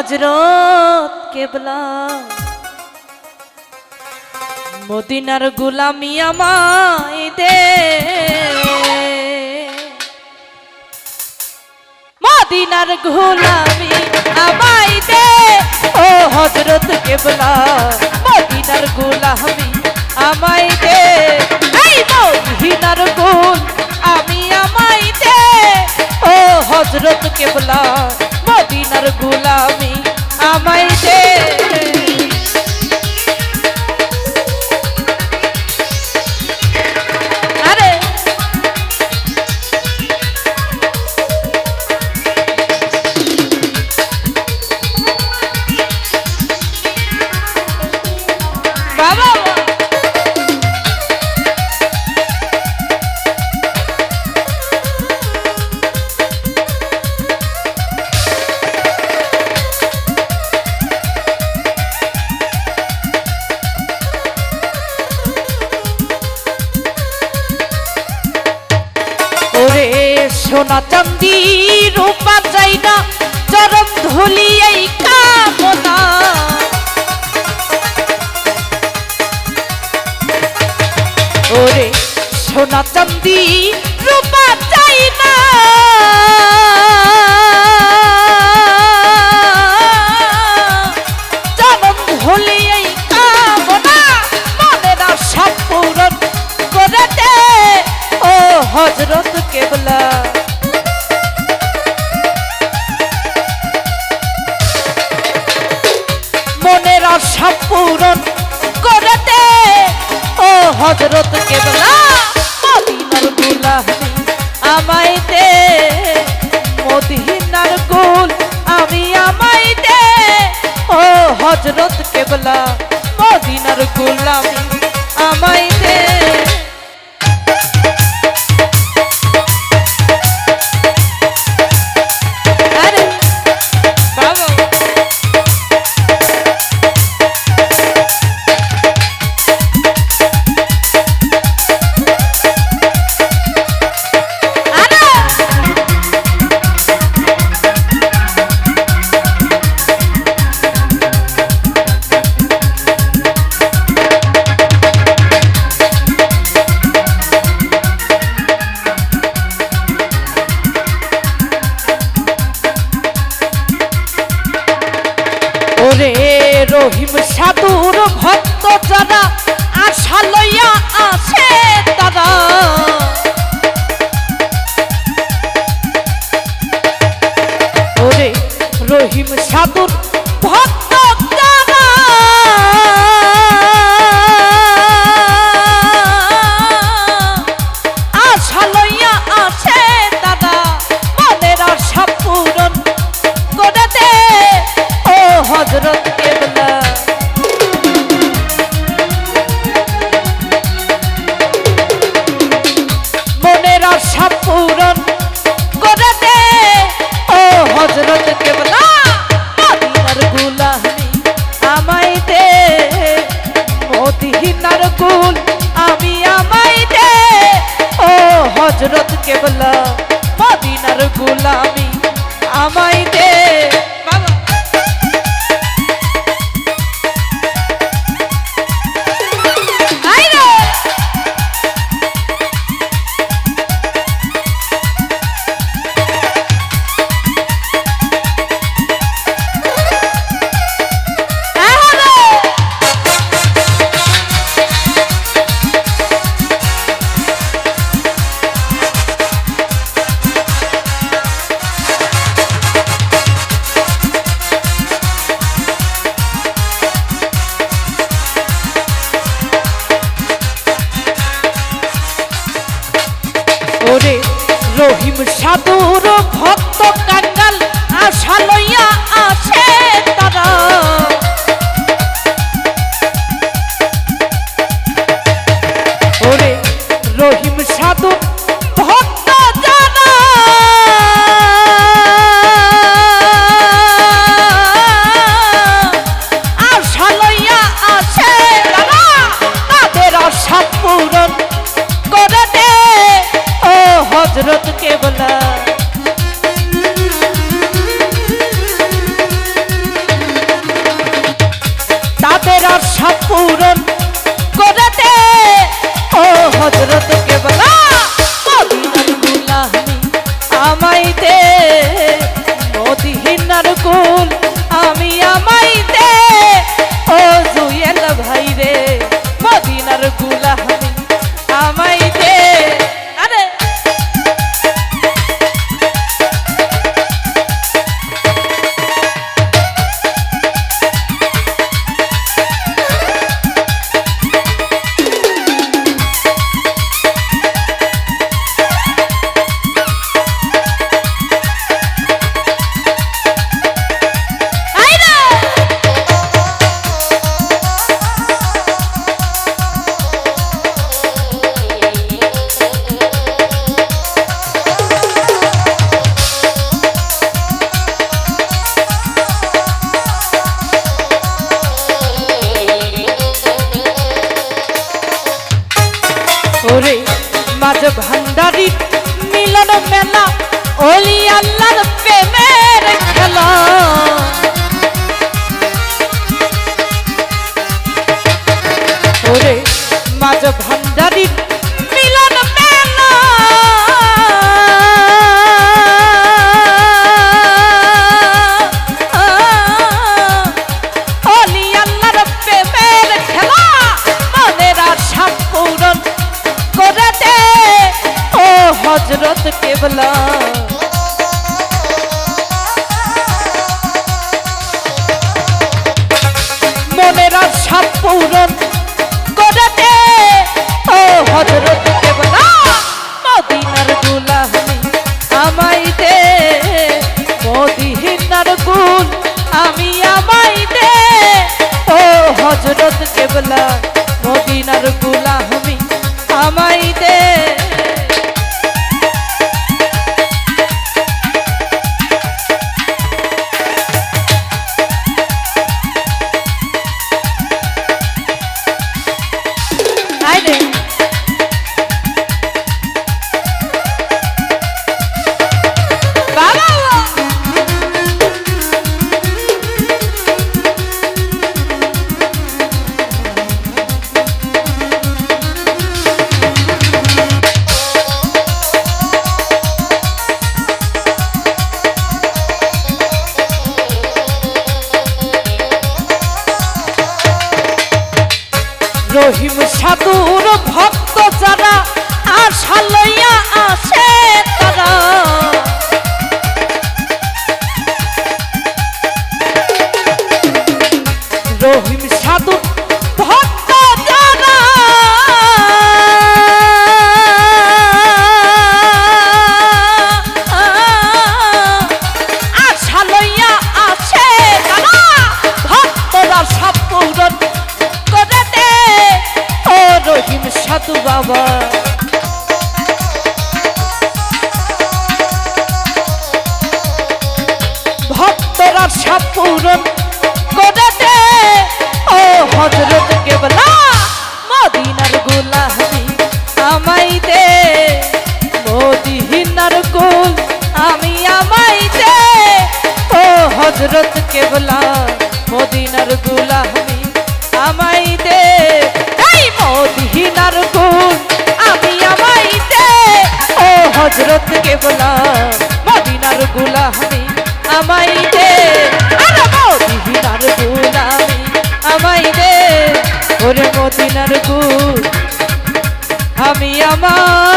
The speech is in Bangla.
হজরত কেবলা। মদিনার গুলামি আমায় দে। মদিনার গুলামি আমায় দে। ও হজরত কেবলা, মদিনার গুলামি আমায় দে। এই মদিনার গুল আমি আমায় দে। ও হজরত কেবলা মদিনার গুলামি আমায় দে। সোনা চান্দি রূপা চাই না চরম ধুলি এই কামনা। ওরে সোনা চান্দি হজরত কেবলা, মদিনার গুলামি আমায় দে মদিনার গুল আমি আমায় দে ও হজরত কেবলা, মদিনার গুলামি আমায় রহিম সাধুর ভক্ত কাকাল আশা লইয়া আসে তারা। হজরত কেবলা তাদের আশা পূরণ করাতে ও হজরত কেবলা দে মদিহিনার কুল ভান্ডারির মিলন মেলা ওলি আল্লাহর প্রেমের খেলা। হজরত কেবলা। মনের সাত পূরণ ও হজরত কেবলা, মদিনার আমাই দে, মদিনার গুল আমি আমাই দে, ও হজরত কেবলা, মদিনার গুল রহিম সাধুর ভক্ত যারা আশা লইয়া আসে তারা। রহিম সাধুর সব পূরণ করে দে ও হজরত কেবলা, মদিনার আমাই দে। মদিনার গুল আমি আমাই দে। ও হজরত কেবলা মদিনার আমি আমাই